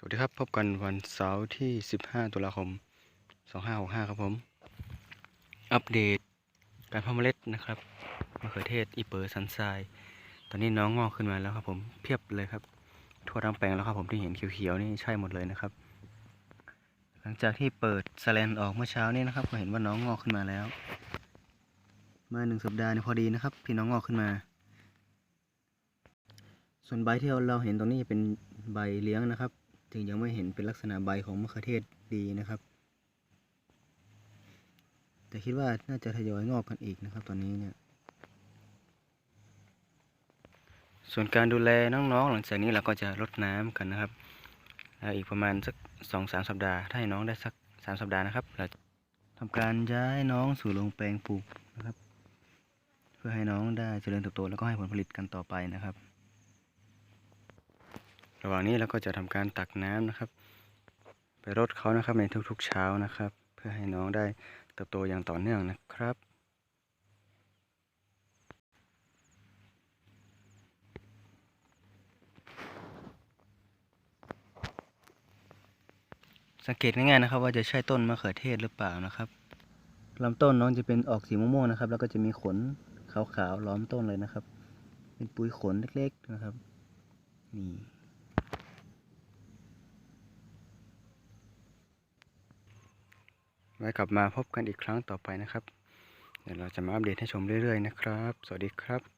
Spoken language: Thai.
สวัสดีครับ พบกันวันเสาร์ที่ 15 ตุลาคม 2565 ครับผม อัปเดตการเพาะเมล็ดนะครับมะเขือเทศอีเปอร์สันทรายตอนนี้น้องงอกขึ้นมาแล้วครับผมเพียบเลยครับ ทั่วทั้งแปลงแล้วครับผมที่เห็นเขียวๆนี่ใช่หมดเลยนะครับ หลังจากที่เปิดสแลนออกเมื่อเช้านี้นะครับ ก็เห็นว่าน้องงอกขึ้นมาแล้ว เมื่อหนึ่งสัปดาห์นี่พอดีนะครับ ที่น้องงอกขึ้นมา ส่วนใบที่เราเห็นตรงนี้เป็นใบเลี้ยงนะครับ จึงยังไม่เห็นเป็นลักษณะใบของมะเขือเทศดีนะครับ แต่คิดว่าน่าจะทยอยงอกกันอีกนะครับ ตอนนี้เนี่ย ส่วนการดูแลน้องๆ หลังจากนี้เราก็จะรดน้ำกันนะครับแล้วอีกประมาณสักสองสามสัปดาห์ถ้าให้น้องได้สักสามสัปดาห์นะครับเราทำการย้ายน้องสู่โรงแปลงปลูกนะครับ เพื่อให้น้องได้เจริญเติบโตแล้วก็ให้ผลผลิตกันต่อไปนะครับ ระหว่างนี้เราก็จะทำการตักน้ำนะครับ ไปรดเขานะครับในทุกๆเช้านะครับ เพื่อให้น้องได้เติบโตอย่างต่อเนื่องนะครับสังเกตง่ายๆนะครับว่าจะใช่ต้นมะเขือเทศหรือเปล่านะครับลำต้นน้องจะเป็นออกสีม่วงๆนะครับ แล้วก็จะมีขนขาวๆล้อมต้นเลยนะครับ เป็นปุ๋ยขนเล็กๆนะครับ นี่ ไว้กลับมาพบกันอีกครั้งต่อไปนะครับ เดี๋ยวเราจะมาอัปเดตให้ชมเรื่อยๆนะครับ สวัสดีครับ